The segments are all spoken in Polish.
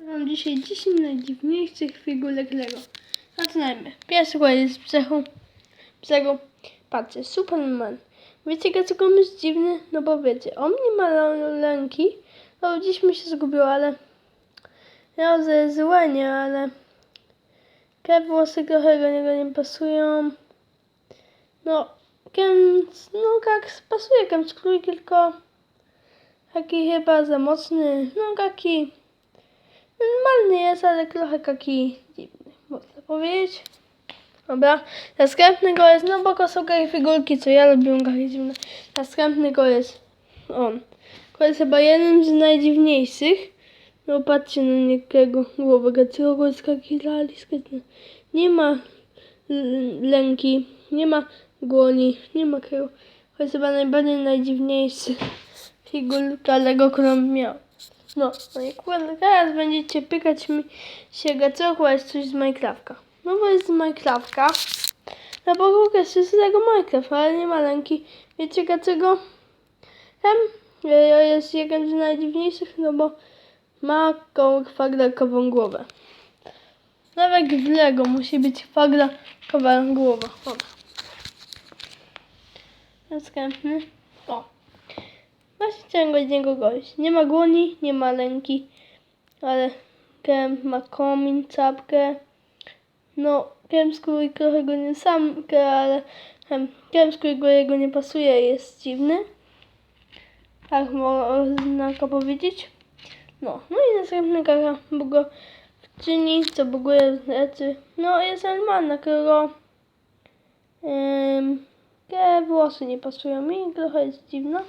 Mam dzisiaj 10 najdziwniejszych figurek Lego. Zaczynajmy. Pierwszy jest brzegu. brzegu. Patrzcie, Superman. Wiecie dlaczego on jest dziwny? No bo wiecie, on nie ma lęki. No gdzieś mi się zgubiło, ale... Miał zezłenie, ale... Te włosy trochę do niego nie pasują. No, kem, no jak pasuje kem skrój, tylko... Taki chyba za mocny. No taki... Normalny jest, ale trochę taki dziwny, można powiedzieć. Dobra, następnego jest, no bo to są figurki, co ja lubię, takie dziwne. Następnego jest on. To jest chyba jeden z najdziwniejszych. No patrzcie na niego głowę, taki realistyczny. Nie ma lęki, nie ma głoni, nie ma tego. To jest chyba najbardziej najdziwniejszy figurka Lego, którą miał. No, no i kurde, teraz będziecie pykać mi się dlaczego jest coś z Minecrafta. No bo jest z Minecrafta. Bo Google jest z tego Minecraft, ale nie ma lęki. Wiecie dlaczego? E, jest jeden z najdziwniejszych, no bo ma koło kwadrakową głowę. Nawet w Lego musi być kwadrakowa głowa. Dobra. Następny. Właśnie chciałem go z niego gość. Nie ma głoni, nie ma lęki, ale Kem ma komin, czapkę. No, Kem skóry trochę go nie sam, ale em, Kem skóry go jego nie pasuje, jest dziwny. Tak można powiedzieć. No, no i następny kara go czyni, co buguje rzeczy. No, jest normalna, którego um, te włosy nie pasują mi, trochę jest dziwna.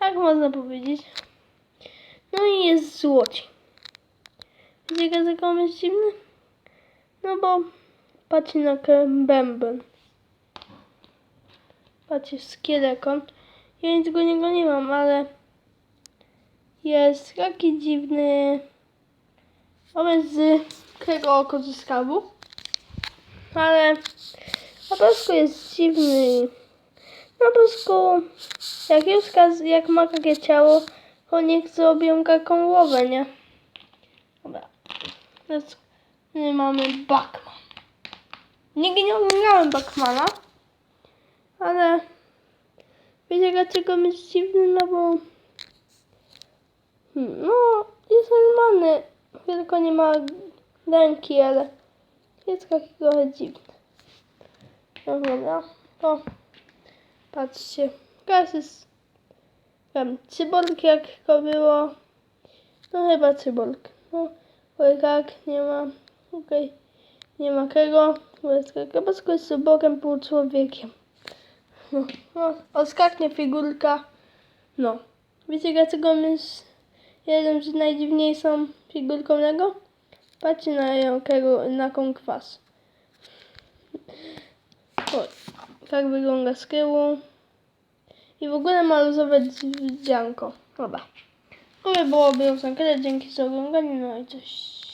Tak można powiedzieć. No i jest złoci. Wiecie dlaczego on jest dziwny? No bo patrzcie na bęben. Patrzcie, skierekon. Ja nic go niego nie mam, ale jest taki dziwny. Jest z tego oko ze skabu. Ale po prostu jest dziwny. Po prostu jak już kaz- jak ma takie ciało, to niech zrobią taką głowę, nie? Dobra. Teraz my mamy Batman. Nigdy nie oglądałem Batmana, ale wiecie dlaczego jest dziwny, no bo hmm, no jest normalny, tylko nie ma ręki, ale jest taki trochę dziwny. No dobra, to Patrzcie, teraz jest tam cyborg jak to było. No chyba cyborg. No, tak, nie ma. Okej. Nie ma jest chyba jest cyborgiem pół człowiekiem. No, no, oskaknie figurka. No. Wiecie dlaczego jest jeden z najdziwniejszą figurką Lego? Patrzcie na ją, na kwas. Oj, tak wygląda z tyłu. I w ogóle ma luzowe dzianko. To by byłoby na tyle. Dzięki za oglądanie. No i cześć.